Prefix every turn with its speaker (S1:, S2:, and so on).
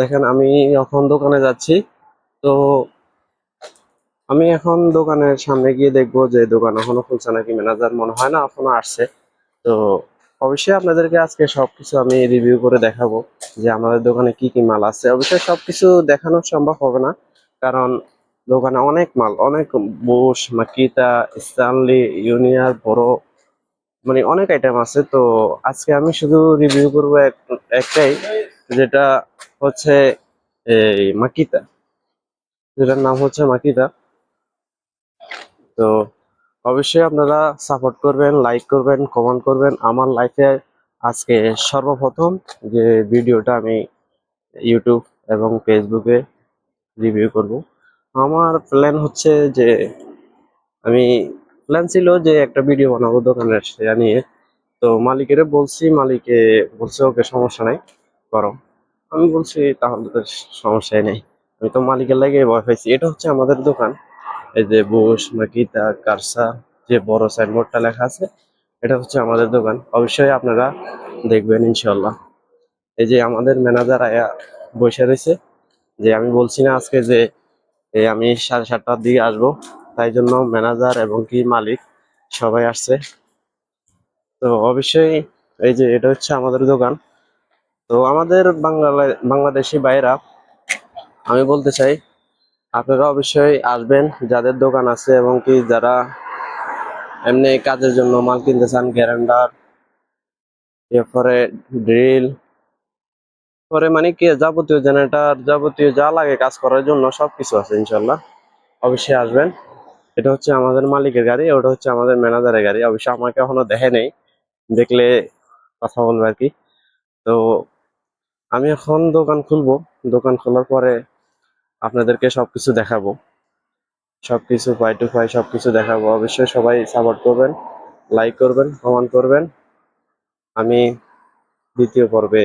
S1: দেখেন, আমি এখন দোকানে যাচ্ছি। তো আমি এখন দোকানের সামনে গিয়ে দেখব যে দোকান এখনও খুলছে নাকি ম্যানেজার, মনে হয় না, এখনও আসছে। তো অবশ্যই আপনাদেরকে আজকে সবকিছু আমি রিভিউ করে দেখাবো যে আমাদের দোকানে কি কি মাল আছে। অবশ্যই সবকিছু দেখানো সম্ভব হবে না, কারণ দোকানে অনেক মাল, অনেক বুশ মাকিতা স্টানলি ইউনিয়ার বড় মানে অনেক আইটেম আছে। তো আজকে আমি শুধু রিভিউ করব একটাই। যেটা হচ্ছে এই মাকিতা, যেটার নাম হচ্ছে মাকিতা। তো অবশ্যই আপনারা সাপোর্ট করবেন লাইক করবেন কমেন্ট করবেন। আমার লাইফে আজকে সর্বপ্রথম যে ভিডিওটা আমি ইউটিউব এবং ফেসবুকে রিভিউ করব, আমার প্ল্যান হচ্ছে যে আমি প্ল্যান ছিল যে একটা ভিডিও বানাবো দোকানের সেটা নিয়ে। তো মালিকের বলছি, মালিকে বলছে, ওকে, সমস্যা নাই। করো আমি বলছি, তাহলে তো সমস্যাই নেই। আমি তো মালিকের লাগে ভয় পাইছি। এটা হচ্ছে আমাদের দোকান। এই যে বুশ, মাকিতা, কারসা, যে বড় সাইনবোর্ডটা লেখা আছে, এটা হচ্ছে আমাদের দোকান। অবশ্যই আপনারা দেখবেন ইনশাল্লাহ এই যে আমাদের ম্যানেজার আয়া বসে রয়েছে, যে আমি বলছি না আজকে যে আমি সাড়ে সাতটার দিকে আসব, তাই জন্য ম্যানেজার এবং কি মালিক সবাই আসছে। তো অবশ্যই এই যে এটা হচ্ছে আমাদের দোকান। তো আমাদের বাংলা বাংলাদেশি ভাইরা আমি বলতে চাই, আপনারা অবশ্যই আসবেন, যাদের দোকান আছে এবং কি যারা এমনি কাজের জন্য মাল কিনতে চান, গ্যারান্ডার, এরপরে ড্রিল পরে মানে কি যাবতীয় জেনারেটার, যাবতীয় যা লাগে কাজ করার জন্য সবকিছু আছে ইনশাল্লাহ অবশ্যই আসবেন। এটা হচ্ছে আমাদের মালিকের গাড়ি, ওটা হচ্ছে আমাদের ম্যানেজারের গাড়ি। অবশ্যই আমাকে এখনও দেখে নেই, দেখলে কথা বলবে আর কি। তো আমি এখন দোকান খুলবো। দোকান খোলার পরে আপনাদেরকে সবকিছু দেখাবো। সবকিছু পাই টু পাই সবকিছু দেখাবো। অবশ্যই সবাই সাপোর্ট করবেন লাইক করবেন কমেন্ট করবেন। আমি দ্বিতীয় পর্বে